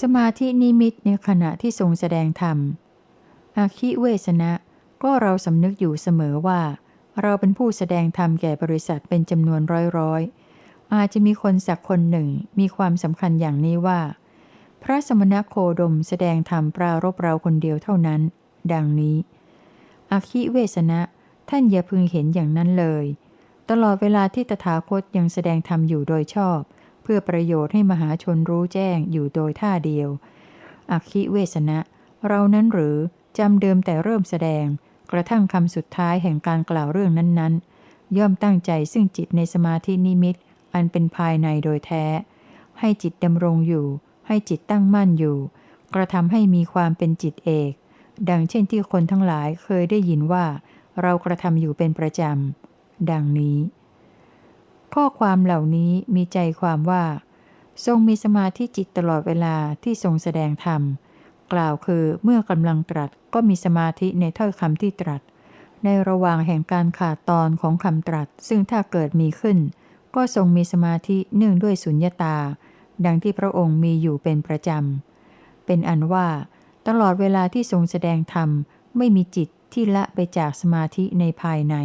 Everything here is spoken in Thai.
สมาธินิมิตในขณะที่ทรงแสดงธรรม อาคิเวสนะก็เราสำนึกอยู่เสมอว่า เราเป็นผู้แสดงธรรมแก่บริษัทเป็นจำนวนร้อยร้อยอาจจะมีคนสักคนหนึ่งมีความสำคัญอย่างนี้ว่า พระสมณโคดมแสดงธรรมปรารบเราคนเดียวเท่านั้น ดังนี้ อาคิเวสนะท่านอย่าพึงเห็นอย่างนั้นเลย ตลอดเวลาที่ตถาคตยังแสดงธรรมอยู่โดยชอบ เพื่อประโยชน์ให้มหาชนรู้แจ้งอยู่โดยท่าเดียวอาคิเวสนะ เรานั้นหรือจำเดิมแต่เริ่มแสดง กระทั่งคำสุดท้ายแห่งการกล่าวเรื่องนั้นๆ ย่อมตั้งใจซึ่งจิตในสมาธินิมิต อันเป็นภายในโดยแท้ ให้จิตดำรงอยู่ ให้จิตตั้งมั่นอยู่ กระทำให้มีความเป็นจิตเอก ดังเช่นที่คนทั้งหลายเคยได้ยินว่า เรากระทำอยู่เป็นประจำ ดังนี้ ข้อความเหล่านี้มีใจความว่า ทรงมีสมาธิจิตตลอดเวลาที่ทรงแสดงธรรม กล่าวคือเมื่อกำลังตรัสก็มีสมาธิในถ้อยคำที่ตรัส ในระหว่างแห่งการขาดตอนของคำตรัส ซึ่งถ้าเกิดมีขึ้น ก็ทรงมีสมาธิเนื่องด้วยสุญญตา ดังที่พระองค์มีอยู่เป็นประจำ เป็นอันว่า ตลอดเวลาที่ทรงแสดงธรรมไม่มีจิตที่ละไปจากสมาธิในภายใน